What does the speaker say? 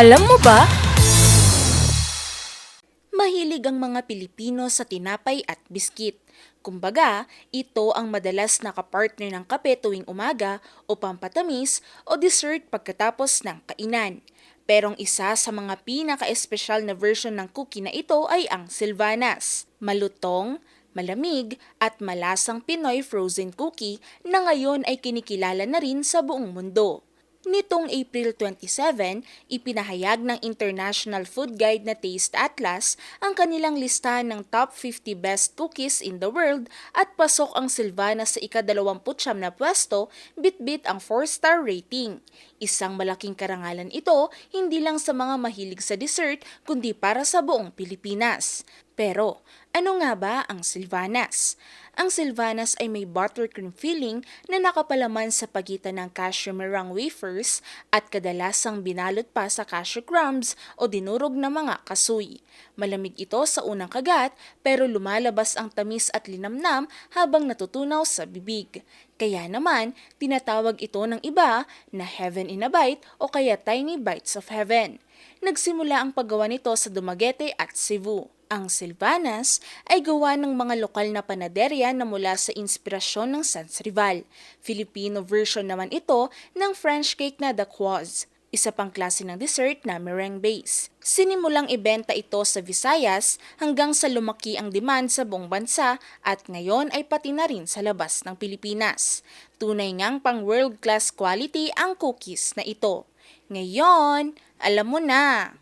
Alam mo ba? Mahilig ang mga Pilipino sa tinapay at biskit. Kumbaga, ito ang madalas nakapartner ng kape tuwing umaga o pampatamis o dessert pagkatapos ng kainan. Pero ang isa sa mga pinaka-espesyal na version ng cookie na ito ay ang Silvanas. Malutong, malamig at malasang Pinoy frozen cookie na ngayon ay kinikilala na rin sa buong mundo. Nitong April 27, ipinahayag ng International Food Guide na Taste Atlas ang kanilang listahan ng top 50 best cookies in the world at pasok ang Silvana sa ika-29 na pwesto bitbit ang 4-star rating. Isang malaking karangalan ito hindi lang sa mga mahilig sa dessert kundi para sa buong Pilipinas. Pero, ano nga ba ang Silvanas? Ang Silvanas ay may buttercream filling na nakapalaman sa pagitan ng cashew meringue wafers at kadalasang binalot pa sa cashew crumbs o dinurog na mga kasoy. Malamig ito sa unang kagat pero lumalabas ang tamis at linamnam habang natutunaw sa bibig. Kaya naman, tinatawag ito ng iba na heaven in a bite o kaya tiny bites of heaven. Nagsimula ang paggawa nito sa Dumaguete at Cebu. Ang Silvanas ay gawa ng mga lokal na panaderya na mula sa inspirasyon ng Sans Rival. Filipino version naman ito ng French cake na Dacquoise, isa pang klase ng dessert na meringue base. Sinimulang ibenta ito sa Visayas hanggang sa lumaki ang demand sa buong bansa at ngayon ay pati na rin sa labas ng Pilipinas. Tunay ngang pang world class quality ang cookies na ito. Ngayon, alam mo na!